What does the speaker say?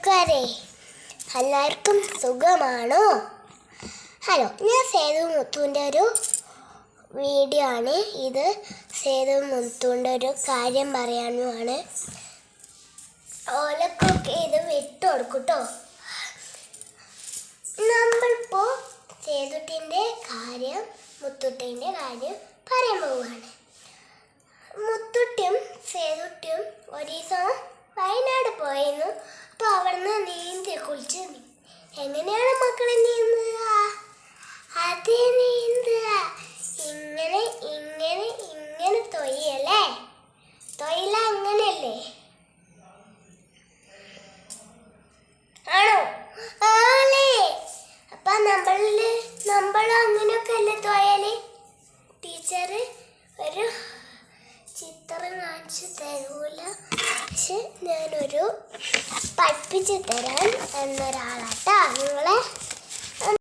കൂട്ടുകാരെ എല്ലാവർക്കും സുഖമാണോ? ഹലോ ഞാൻ സേതു മുത്തുവിന്റെ ഒരു വീഡിയോ ആണ്. ഇത് സേതു മുത്തുവിന്റെ ഒരു കാര്യം പറയാനുമാണ് ഓലക്കൊക്കെ ഇത് വിട്ടു കൊടുക്കൂട്ടോ. നമ്മളിപ്പോൾ സേതുട്ടിന്റെ കാര്യം മുത്തുട്ടിന്റെ കാര്യം പറയാൻ പോവുകയാണ്. മുത്തുട്ടിയും സേതുട്ടിയും ഒരു ദിവസം വയനാട് പോയിരുന്നു. അപ്പോൾ കുളിച്ച് എങ്ങനെയാണ് മക്കളെ നീന്തുക അത് നീന്തുക ഇങ്ങനെ ഇങ്ങനെ ഇങ്ങനെ തൊയ്യല്ലേ തൊയ്യല അങ്ങനെയല്ലേ ആണോ? ആണല്ലേ. അപ്പൊ നമ്മളിൽ നമ്മൾ കാണിച്ചു തരൂല പക്ഷെ ഞാനൊരു പഠിപ്പിച്ചു തരാൻ എന്നൊരാളാട്ടാ. നിങ്ങൾ